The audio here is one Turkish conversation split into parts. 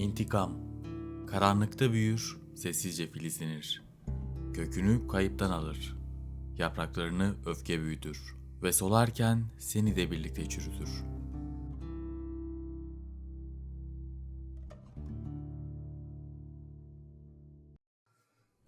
İntikam. Karanlıkta büyür, sessizce filizlenir. Kökünü kayıptan alır. Yapraklarını öfke büyütür. Ve solarken seni de birlikte çürütür.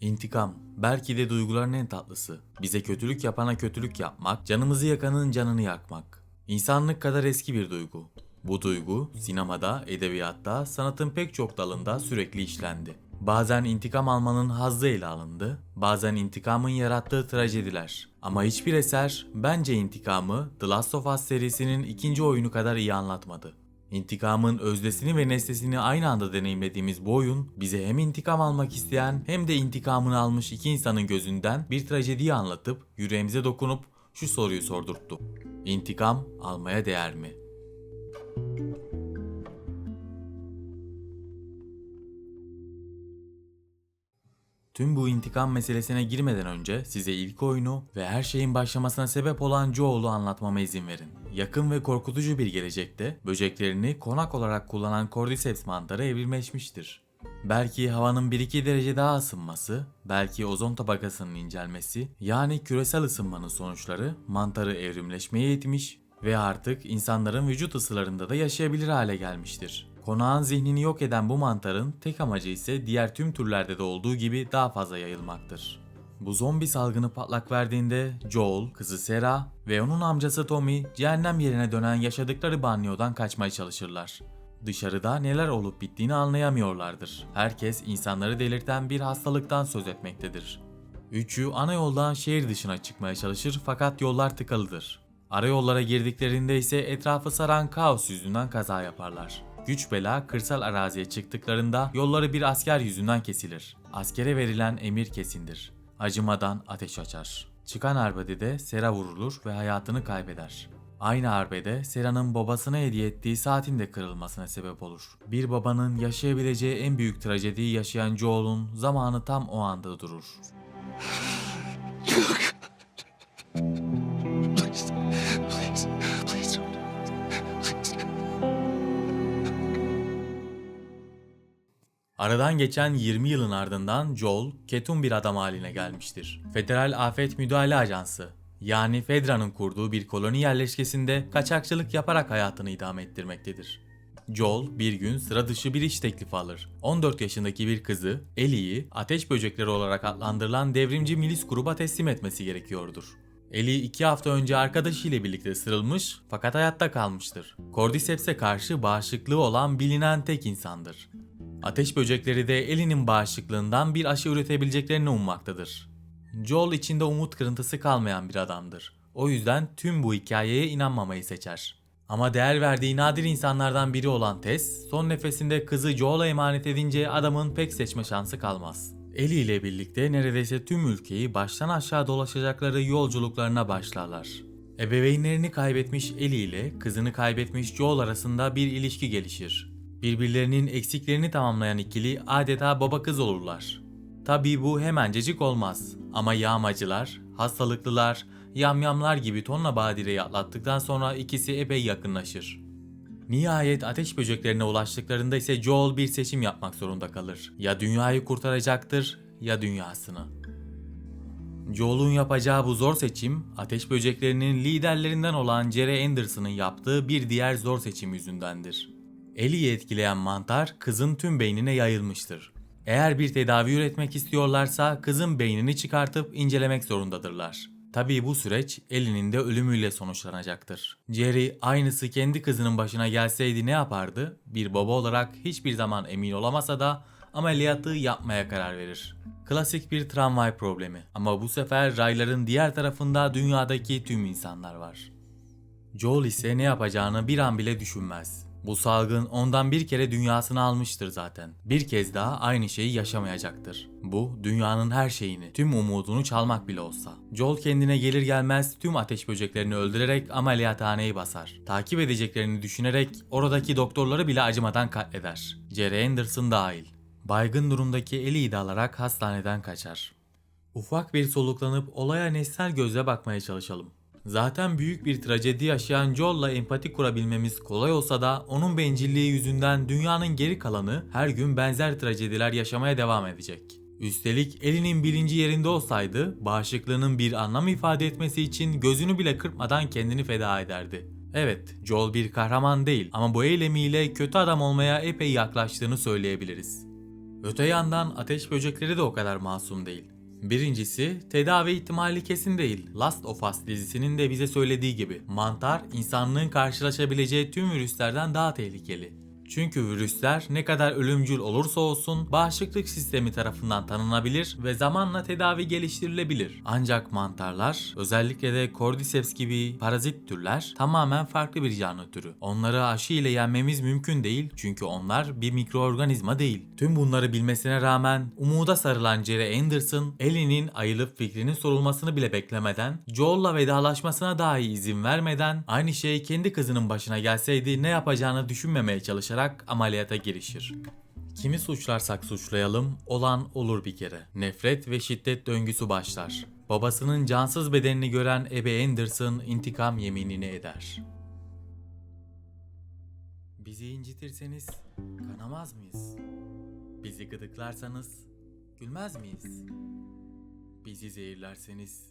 İntikam, belki de duyguların en tatlısı. Bize kötülük yapana kötülük yapmak, canımızı yakanın canını yakmak. İnsanlık kadar eski bir duygu. Bu duygu sinemada, edebiyatta, sanatın pek çok dalında sürekli işlendi. Bazen intikam almanın hazzı ele alındı, bazen intikamın yarattığı trajediler. Ama hiçbir eser bence intikamı The Last of Us serisinin ikinci oyunu kadar iyi anlatmadı. İntikamın özdesini ve nesnesini aynı anda deneyimlediğimiz bu oyun bize hem intikam almak isteyen hem de intikamını almış iki insanın gözünden bir trajediyi anlatıp yüreğimize dokunup şu soruyu sordurttu. İntikam almaya değer mi? Tüm bu intikam meselesine girmeden önce size ilk oyunu ve her şeyin başlamasına sebep olan Joel'u anlatmama izin verin. Yakın ve korkutucu bir gelecekte böceklerini konak olarak kullanan Cordyceps mantarı evrimleşmiştir. Belki havanın 1-2 derece daha ısınması, belki ozon tabakasının incelmesi, yani küresel ısınmanın sonuçları mantarı evrimleşmeye itmiş ve artık insanların vücut ısılarında da yaşayabilir hale gelmiştir. Konağın zihnini yok eden bu mantarın tek amacı ise diğer tüm türlerde de olduğu gibi daha fazla yayılmaktır. Bu zombi salgını patlak verdiğinde Joel, kızı Sarah ve onun amcası Tommy cehennem yerine dönen yaşadıkları banyodan kaçmaya çalışırlar. Dışarıda neler olup bittiğini anlayamıyorlardır. Herkes insanları delirten bir hastalıktan söz etmektedir. Üçü ana yoldan şehir dışına çıkmaya çalışır fakat yollar tıkalıdır. Arayollara girdiklerinde ise etrafı saran kaos yüzünden kaza yaparlar. Güç bela kırsal araziye çıktıklarında yolları bir asker yüzünden kesilir. Askere verilen emir kesindir. Acımadan ateş açar. Çıkan arbedede Sera vurulur ve hayatını kaybeder. Aynı arbede Sera'nın babasına hediye ettiği saatin de kırılmasına sebep olur. Bir babanın yaşayabileceği en büyük trajediyi yaşayan Joel'un zamanı tam o anda durur. Aradan geçen 20 yılın ardından Joel, ketum bir adam haline gelmiştir. Federal Afet Müdahale Ajansı, yani Fedra'nın kurduğu bir koloni yerleşkesinde kaçakçılık yaparak hayatını idame ettirmektedir. Joel bir gün sıra dışı bir iş teklifi alır. 14 yaşındaki bir kızı, Ellie'yi ateş böcekleri olarak adlandırılan devrimci milis gruba teslim etmesi gerekiyordur. Ellie iki hafta önce arkadaşıyla birlikte ısırılmış fakat hayatta kalmıştır. Cordyceps'e karşı bağışıklığı olan bilinen tek insandır. Ateş böcekleri de Ellie'nin bağışıklığından bir aşı üretebileceklerini ummaktadır. Joel içinde umut kırıntısı kalmayan bir adamdır. O yüzden tüm bu hikayeye inanmamayı seçer. Ama değer verdiği nadir insanlardan biri olan Tess, son nefesinde kızı Joel'a emanet edince adamın pek seçme şansı kalmaz. Ellie ile birlikte neredeyse tüm ülkeyi baştan aşağı dolaşacakları yolculuklarına başlarlar. Ebeveynlerini kaybetmiş Ellie ile kızını kaybetmiş Joel arasında bir ilişki gelişir. Birbirlerinin eksiklerini tamamlayan ikili adeta baba kız olurlar. Tabii bu hemencecik olmaz ama yağmacılar, hastalıklılar, yamyamlar gibi tonla badireyi atlattıktan sonra ikisi epey yakınlaşır. Nihayet ateş böceklerine ulaştıklarında ise Joel bir seçim yapmak zorunda kalır. Ya dünyayı kurtaracaktır ya dünyasını. Joel'un yapacağı bu zor seçim, ateş böceklerinin liderlerinden olan Jerry Anderson'ın yaptığı bir diğer zor seçim yüzündendir. Ellie'yi etkileyen mantar kızın tüm beynine yayılmıştır. Eğer bir tedavi üretmek istiyorlarsa kızın beynini çıkartıp incelemek zorundadırlar. Tabii bu süreç Ellie'nin de ölümüyle sonuçlanacaktır. Jerry aynısı kendi kızının başına gelseydi ne yapardı? Bir baba olarak hiçbir zaman emin olamasa da ameliyatı yapmaya karar verir. Klasik bir tramvay problemi ama bu sefer rayların diğer tarafında dünyadaki tüm insanlar var. Joel ise ne yapacağını bir an bile düşünmez. Bu salgın ondan bir kere dünyasını almıştır zaten. Bir kez daha aynı şeyi yaşamayacaktır. Bu dünyanın her şeyini, tüm umudunu çalmak bile olsa. Joel kendine gelir gelmez tüm ateş böceklerini öldürerek ameliyathaneyi basar. Takip edeceklerini düşünerek oradaki doktorları bile acımadan katleder. Jerry Anderson dahil. Baygın durumdaki Ellie'yi de alarak hastaneden kaçar. Ufak bir soluklanıp olaya nesnel gözle bakmaya çalışalım. Zaten büyük bir trajedi yaşayan Joel'la empati kurabilmemiz kolay olsa da onun bencilliği yüzünden dünyanın geri kalanı her gün benzer trajediler yaşamaya devam edecek. Üstelik elinin birinci yerinde olsaydı bağışıklığının bir anlam ifade etmesi için gözünü bile kırpmadan kendini feda ederdi. Evet, Joel bir kahraman değil ama bu eylemiyle kötü adam olmaya epey yaklaştığını söyleyebiliriz. Öte yandan ateş böcekleri de o kadar masum değil. Birincisi, tedavi ihtimali kesin değil. Last of Us dizisinin de bize söylediği gibi mantar insanlığın karşılaşabileceği tüm virüslerden daha tehlikeli. Çünkü virüsler ne kadar ölümcül olursa olsun bağışıklık sistemi tarafından tanınabilir ve zamanla tedavi geliştirilebilir. Ancak mantarlar, özellikle de Cordyceps gibi parazit türler tamamen farklı bir canlı türü. Onları aşı ile yenmemiz mümkün değil çünkü onlar bir mikroorganizma değil. Tüm bunları bilmesine rağmen umuda sarılan Jerry Anderson, Ellie'nin ayılıp fikrinin sorulmasını bile beklemeden, Joel'la vedalaşmasına dahi izin vermeden aynı şey kendi kızının başına gelseydi ne yapacağını düşünmemeye çalışarak ameliyata girişir. Kimi suçlarsak suçlayalım, olan olur bir kere. Nefret ve şiddet döngüsü başlar. Babasının cansız bedenini gören Ebe Anderson intikam yeminini eder. Bizi incitirseniz kanamaz mıyız? Bizi gıdıklarsanız gülmez miyiz? Bizi zehirlerseniz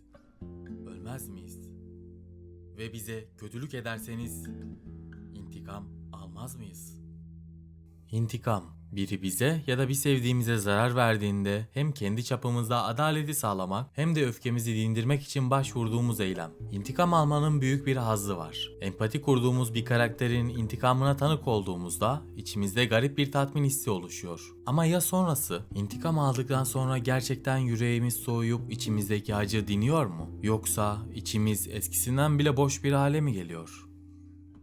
ölmez miyiz? Ve bize kötülük ederseniz intikam almaz mıyız? İntikam. Biri bize ya da bir sevdiğimize zarar verdiğinde hem kendi çapımızda adaleti sağlamak hem de öfkemizi dindirmek için başvurduğumuz eylem. İntikam almanın büyük bir hazzı var. Empati kurduğumuz bir karakterin intikamına tanık olduğumuzda içimizde garip bir tatmin hissi oluşuyor. Ama ya sonrası? İntikam aldıktan sonra gerçekten yüreğimiz soğuyup içimizdeki acı diniyor mu? Yoksa içimiz eskisinden bile boş bir hale mi geliyor?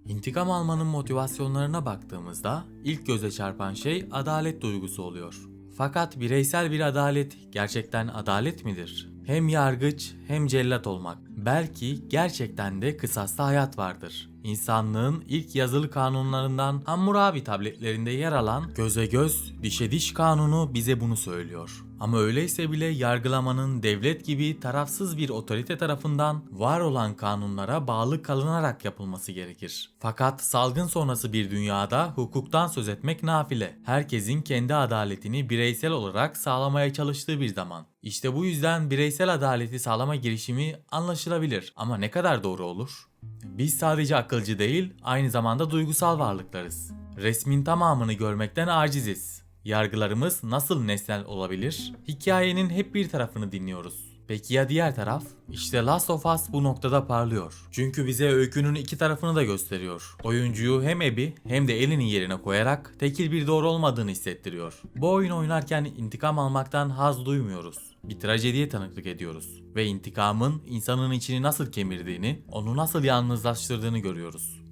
İntikam almanın motivasyonlarına baktığımızda ilk göze çarpan şey adalet duygusu oluyor. Fakat bireysel bir adalet gerçekten adalet midir? Hem yargıç hem cellat olmak. Belki gerçekten de kısasta hayat vardır. İnsanlığın ilk yazılı kanunlarından Hammurabi tabletlerinde yer alan göze göz, dişe diş kanunu bize bunu söylüyor. Ama öyleyse bile yargılamanın devlet gibi tarafsız bir otorite tarafından var olan kanunlara bağlı kalınarak yapılması gerekir. Fakat salgın sonrası bir dünyada hukuktan söz etmek nafile. Herkesin kendi adaletini bireysel olarak sağlamaya çalıştığı bir zaman. İşte bu yüzden bireysel adaleti sağlama girişimi anlaşılabilir ama ne kadar doğru olur? Biz sadece akılcı değil, aynı zamanda duygusal varlıklarız. Resmin tamamını görmekten aciziz. Yargılarımız nasıl nesnel olabilir? Hikayenin hep bir tarafını dinliyoruz. Peki ya diğer taraf? İşte Last of Us bu noktada parlıyor. Çünkü bize öykünün iki tarafını da gösteriyor. Oyuncuyu hem Abby hem de Ellie'nin yerine koyarak tekil bir doğru olmadığını hissettiriyor. Bu oyun oynarken intikam almaktan haz duymuyoruz. Bir trajediye tanıklık ediyoruz. Ve intikamın insanın içini nasıl kemirdiğini, onu nasıl yalnızlaştırdığını görüyoruz.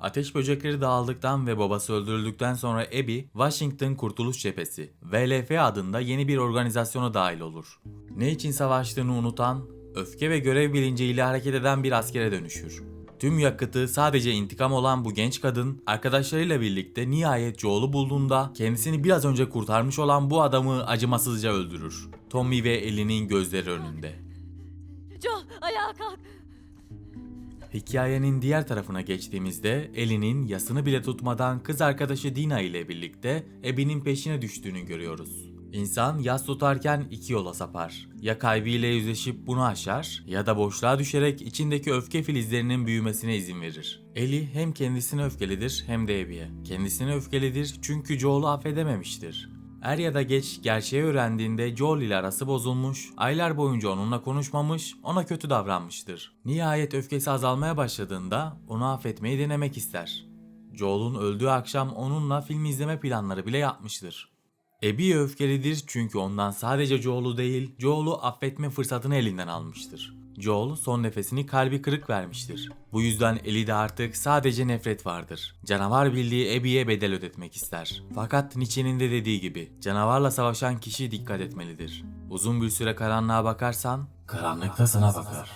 Ateş böcekleri dağıldıktan ve babası öldürüldükten sonra Abby, Washington Kurtuluş Cephesi, VLF adında yeni bir organizasyona dahil olur. Ne için savaştığını unutan, öfke ve görev bilinciyle hareket eden bir askere dönüşür. Tüm yakıtı sadece intikam olan bu genç kadın, arkadaşlarıyla birlikte nihayet Joel'u bulduğunda kendisini biraz önce kurtarmış olan bu adamı acımasızca öldürür. Tommy ve Ellie'nin gözleri önünde. Joel ayağa kalk. Hikayenin diğer tarafına geçtiğimizde Ellie'nin yasını bile tutmadan kız arkadaşı Dina ile birlikte Abby'nin peşine düştüğünü görüyoruz. İnsan yas tutarken iki yola sapar. Ya kaybıyla yüzleşip bunu aşar ya da boşluğa düşerek içindeki öfke filizlerinin büyümesine izin verir. Ellie hem kendisine öfkelidir hem de Abby'ye. Kendisine öfkelidir çünkü Joel'u affedememiştir. Er ya da geç gerçeği öğrendiğinde Joel ile arası bozulmuş, aylar boyunca onunla konuşmamış, ona kötü davranmıştır. Nihayet öfkesi azalmaya başladığında onu affetmeyi denemek ister. Joel'un öldüğü akşam onunla film izleme planları bile yapmıştır. Abby öfkelidir çünkü ondan sadece Joel'u değil, Joel'u affetme fırsatını elinden almıştır. Joel son nefesini kalbi kırık vermiştir. Bu yüzden Ellie'de artık sadece nefret vardır. Canavar bildiği Abby'ye bedel ödetmek ister. Fakat Nietzsche'nin de dediği gibi canavarla savaşan kişi dikkat etmelidir. Uzun bir süre karanlığa bakarsan karanlık da sana bakar.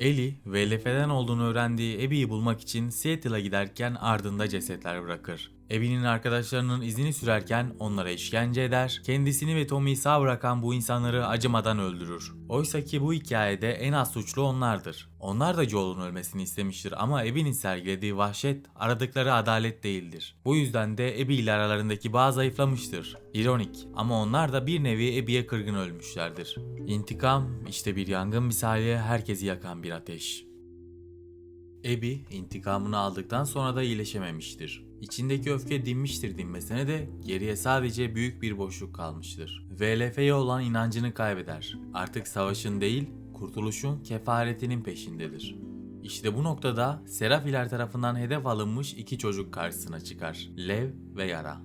Ellie, VLF'den olduğunu öğrendiği Abby'yi bulmak için Seattle'a giderken ardında cesetler bırakır. Ebi'nin arkadaşlarının izini sürerken onlara işkence eder, kendisini ve Tommy'yi sağ bırakan bu insanları acımadan öldürür. Oysa ki bu hikayede en az suçlu onlardır. Onlar da Joel'un ölmesini istemiştir ama Ebi'nin sergilediği vahşet aradıkları adalet değildir. Bu yüzden de Ebi ile aralarındaki bağ zayıflamıştır. İronik ama onlar da bir nevi Ebi'ye kırgın ölmüşlerdir. İntikam işte bir yangın misali herkesi yakan bir ateş. Ebi intikamını aldıktan sonra da iyileşememiştir. İçindeki öfke dinmiştir dinmesine de geriye sadece büyük bir boşluk kalmıştır. VLF'ye olan inancını kaybeder. Artık savaşın değil, kurtuluşun kefaretinin peşindedir. İşte bu noktada Serafiler tarafından hedef alınmış iki çocuk karşısına çıkar. Lev ve Yara.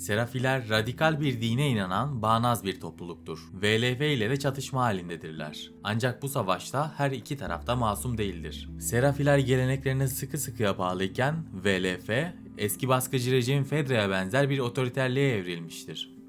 Serafiler radikal bir dine inanan bağnaz bir topluluktur. VLF ile de çatışma halindedirler. Ancak bu savaşta her iki tarafta masum değildir. Serafiler geleneklerine sıkı sıkıya bağlıyken VLF eski baskıcı rejim Fedra'ya benzer bir otoriterliğe evrilmiştir.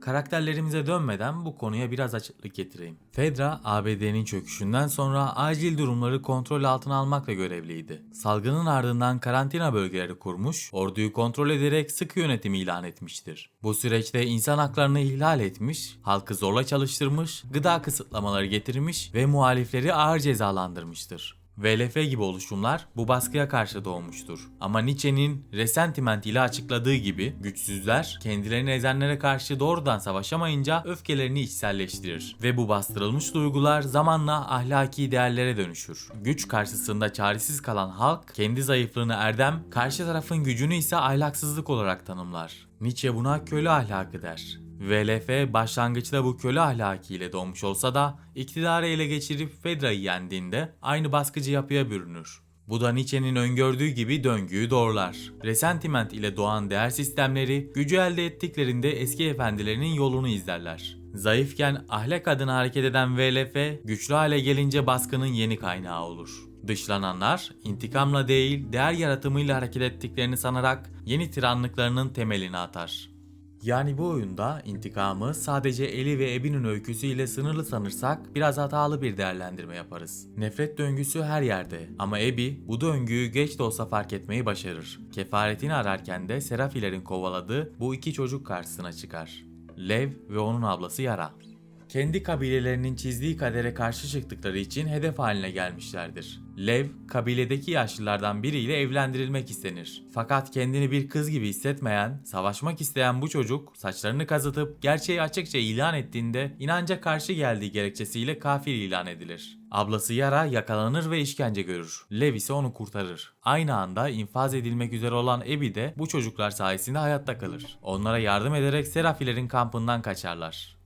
Karakterlerimize dönmeden bu konuya biraz açıklık getireyim. Fedra, ABD'nin çöküşünden sonra acil durumları kontrol altına almakla görevliydi. Salgının ardından karantina bölgeleri kurmuş, orduyu kontrol ederek sıkı yönetim ilan etmiştir. Bu süreçte insan haklarını ihlal etmiş, halkı zorla çalıştırmış, gıda kısıtlamaları getirmiş ve muhalifleri ağır cezalandırmıştır. VLF gibi oluşumlar bu baskıya karşı doğmuştur. Ama Nietzsche'nin Resentiment ile açıkladığı gibi güçsüzler kendilerini ezenlere karşı doğrudan savaşamayınca öfkelerini içselleştirir ve bu bastırılmış duygular zamanla ahlaki değerlere dönüşür. Güç karşısında çaresiz kalan halk kendi zayıflığını erdem, karşı tarafın gücünü ise ahlaksızlık olarak tanımlar. Nietzsche buna köle ahlakı der. VLF başlangıçta bu köle ahlaki ile doğmuş olsa da iktidarı ele geçirip Fedra'yı yendiğinde aynı baskıcı yapıya bürünür. Bu da Nietzsche'nin öngördüğü gibi döngüyü doğrular. Resentiment ile doğan değer sistemleri gücü elde ettiklerinde eski efendilerinin yolunu izlerler. Zayıfken ahlak adına hareket eden VLF güçlü hale gelince baskının yeni kaynağı olur. Dışlananlar intikamla değil değer yaratımıyla hareket ettiklerini sanarak yeni tiranlıklarının temelini atar. Yani bu oyunda intikamı sadece Eli ve Ebi'nin öyküsüyle sınırlı sanırsak biraz hatalı bir değerlendirme yaparız. Nefret döngüsü her yerde ama Ebi bu döngüyü geç de olsa fark etmeyi başarır. Kefaretini ararken de Serafilerin kovaladığı bu iki çocuk karşısına çıkar. Lev ve onun ablası Yara. Kendi kabilelerinin çizdiği kadere karşı çıktıkları için hedef haline gelmişlerdir. Lev, kabiledeki yaşlılardan biriyle evlendirilmek istenir. Fakat kendini bir kız gibi hissetmeyen, savaşmak isteyen bu çocuk saçlarını kazıtıp gerçeği açıkça ilan ettiğinde inanca karşı geldiği gerekçesiyle kafir ilan edilir. Ablası Yara yakalanır ve işkence görür. Lev ise onu kurtarır. Aynı anda infaz edilmek üzere olan Ebi de bu çocuklar sayesinde hayatta kalır. Onlara yardım ederek Serafilerin kampından kaçarlar.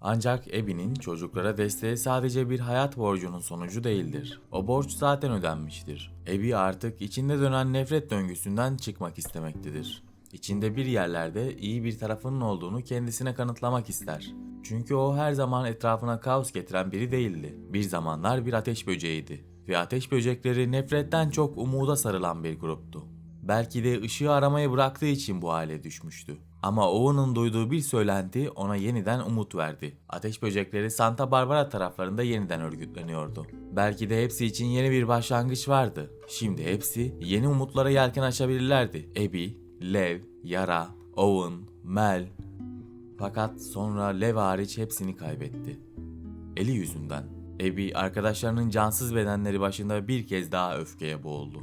Ancak Ebi'nin çocuklara desteği sadece bir hayat borcunun sonucu değildir. O borç zaten ödenmiştir. Ebi artık içinde dönen nefret döngüsünden çıkmak istemektedir. İçinde bir yerlerde iyi bir tarafının olduğunu kendisine kanıtlamak ister. Çünkü o her zaman etrafına kaos getiren biri değildi. Bir zamanlar bir ateş böceğiydi. Ve ateş böcekleri nefretten çok umuda sarılan bir gruptu. Belki de ışığı aramayı bıraktığı için bu hale düşmüştü. Ama Owen'ın duyduğu bir söylenti ona yeniden umut verdi. Ateş böcekleri Santa Barbara taraflarında yeniden örgütleniyordu. Belki de hepsi için yeni bir başlangıç vardı. Şimdi hepsi yeni umutlara yelken açabilirlerdi. Abby, Lev, Yara, Owen, Mel. Fakat sonra Lev hariç hepsini kaybetti. Eli yüzünden. Abby arkadaşlarının cansız bedenleri başında bir kez daha öfkeye boğuldu.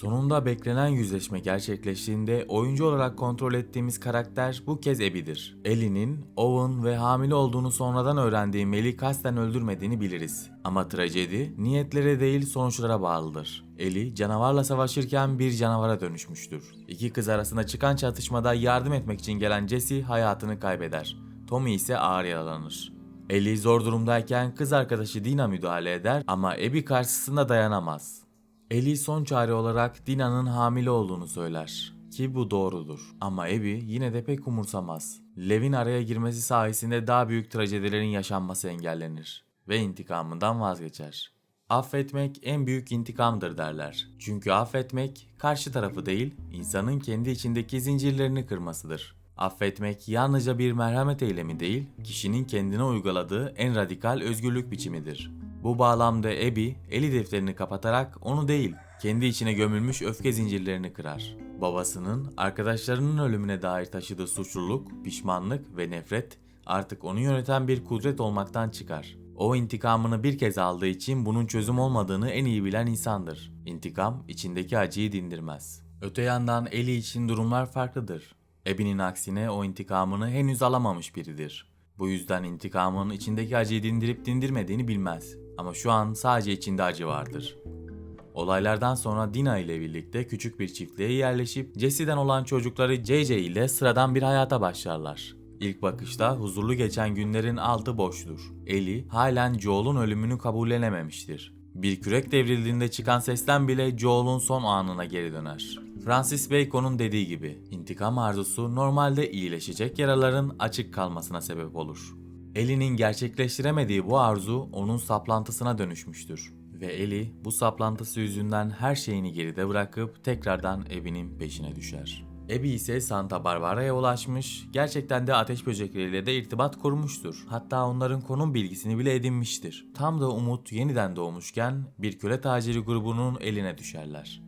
Sonunda beklenen yüzleşme gerçekleştiğinde oyuncu olarak kontrol ettiğimiz karakter bu kez Abby'dir. Ellie'nin Owen ve hamile olduğunu sonradan öğrendiği Mel'i kasten öldürmediğini biliriz. Ama trajedi niyetlere değil sonuçlara bağlıdır. Ellie canavarla savaşırken bir canavara dönüşmüştür. İki kız arasında çıkan çatışmada yardım etmek için gelen Jesse hayatını kaybeder. Tommy ise ağır yaralanır. Ellie zor durumdayken kız arkadaşı Dina müdahale eder ama Abby karşısında dayanamaz. Ellie son çare olarak Dina'nın hamile olduğunu söyler. Ki bu doğrudur. Ama Abby yine de pek umursamaz. Lev'in araya girmesi sayesinde daha büyük trajedilerin yaşanması engellenir. Ve intikamından vazgeçer. Affetmek en büyük intikamdır derler. Çünkü affetmek karşı tarafı değil, insanın kendi içindeki zincirlerini kırmasıdır. Affetmek yalnızca bir merhamet eylemi değil, kişinin kendine uyguladığı en radikal özgürlük biçimidir. Bu bağlamda Abby eli defterini kapatarak onu değil, kendi içine gömülmüş öfke zincirlerini kırar. Babasının, arkadaşlarının ölümüne dair taşıdığı suçluluk, pişmanlık ve nefret artık onu yöneten bir kudret olmaktan çıkar. O intikamını bir kez aldığı için bunun çözüm olmadığını en iyi bilen insandır. İntikam içindeki acıyı dindirmez. Öte yandan Eli için durumlar farklıdır. Ebi'nin aksine o intikamını henüz alamamış biridir. Bu yüzden intikamın içindeki acıyı dindirip dindirmediğini bilmez. Ama şu an sadece içinde acı vardır. Olaylardan sonra Dina ile birlikte küçük bir çiftliğe yerleşip Jesse'den olan çocukları JJ ile sıradan bir hayata başlarlar. İlk bakışta huzurlu geçen günlerin altı boştur. Ellie halen Joel'un ölümünü kabullenememiştir. Bir kürek devrildiğinde çıkan sesten bile Joel'un son anına geri döner. Francis Bacon'un dediği gibi intikam arzusu normalde iyileşecek yaraların açık kalmasına sebep olur. Ellie'nin gerçekleştiremediği bu arzu onun saplantısına dönüşmüştür. Ve Ellie bu saplantısı yüzünden her şeyini geride bırakıp tekrardan evinin peşine düşer. Abby ise Santa Barbara'ya ulaşmış, gerçekten de ateş böcekleriyle de irtibat kurmuştur. Hatta onların konum bilgisini bile edinmiştir. Tam da umut yeniden doğmuşken bir köle taciri grubunun eline düşerler.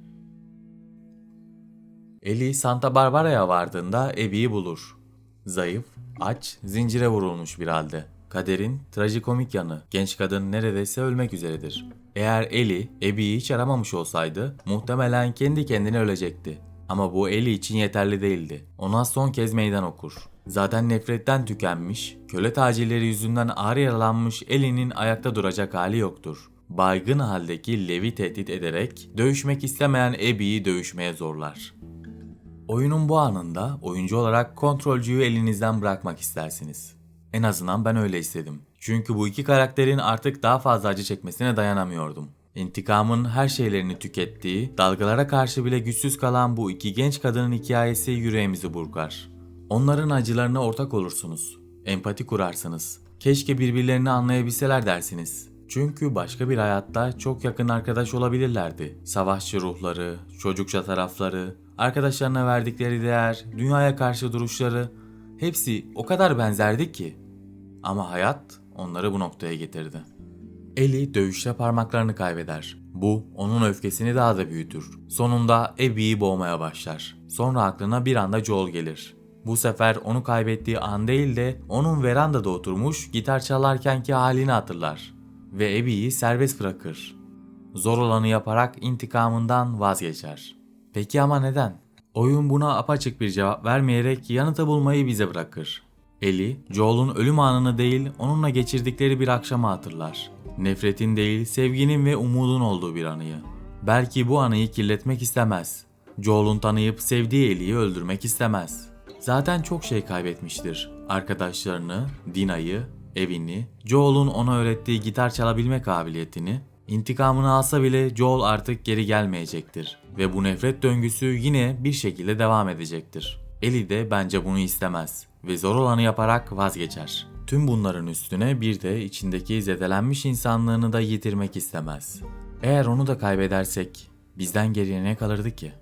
Ellie Santa Barbara'ya vardığında Abby'yi bulur. Zayıf, aç, zincire vurulmuş bir halde. Kaderin trajikomik yanı, genç kadın neredeyse ölmek üzeredir. Eğer Ellie, Abby'yi hiç aramamış olsaydı muhtemelen kendi kendine ölecekti. Ama bu Ellie için yeterli değildi. Ona son kez meydan okur. Zaten nefretten tükenmiş, köle tacirleri yüzünden ağır yaralanmış Ellie'nin ayakta duracak hali yoktur. Baygın haldeki Lev'i tehdit ederek dövüşmek istemeyen Abby'yi dövüşmeye zorlar. Oyunun bu anında oyuncu olarak kontrolcüyü elinizden bırakmak istersiniz. En azından ben öyle istedim. Çünkü bu iki karakterin artık daha fazla acı çekmesine dayanamıyordum. İntikamın her şeylerini tükettiği, dalgalara karşı bile güçsüz kalan bu iki genç kadının hikayesi yüreğimizi burkar. Onların acılarına ortak olursunuz. Empati kurarsınız. Keşke birbirlerini anlayabilseler dersiniz. Çünkü başka bir hayatta çok yakın arkadaş olabilirlerdi. Savaşçı ruhları, çocukça tarafları, arkadaşlarına verdikleri değer, dünyaya karşı duruşları hepsi o kadar benzerdi ki. Ama hayat onları bu noktaya getirdi. Eli dövüşte parmaklarını kaybeder. Bu onun öfkesini daha da büyütür. Sonunda Abby'yi boğmaya başlar. Sonra aklına bir anda Joel gelir. Bu sefer onu kaybettiği an değil de onun verandada oturmuş gitar çalarkenki halini hatırlar. Ve Abby'yi serbest bırakır. Zor olanı yaparak intikamından vazgeçer. Peki ama neden? Oyun buna apaçık bir cevap vermeyerek yanıtı bulmayı bize bırakır. Ellie, Joel'un ölüm anını değil onunla geçirdikleri bir akşamı hatırlar. Nefretin değil sevginin ve umudun olduğu bir anıyı. Belki bu anıyı kirletmek istemez. Joel'un tanıyıp sevdiği Ellie'yi öldürmek istemez. Zaten çok şey kaybetmiştir. Arkadaşlarını, Dina'yı, evini, Joel'un ona öğrettiği gitar çalabilme kabiliyetini, İntikamını alsa bile Joel artık geri gelmeyecektir ve bu nefret döngüsü yine bir şekilde devam edecektir. Ellie de bence bunu istemez ve zor olanı yaparak vazgeçer. Tüm bunların üstüne bir de içindeki zedelenmiş insanlığını da yitirmek istemez. Eğer onu da kaybedersek bizden geriye ne kalırdı ki?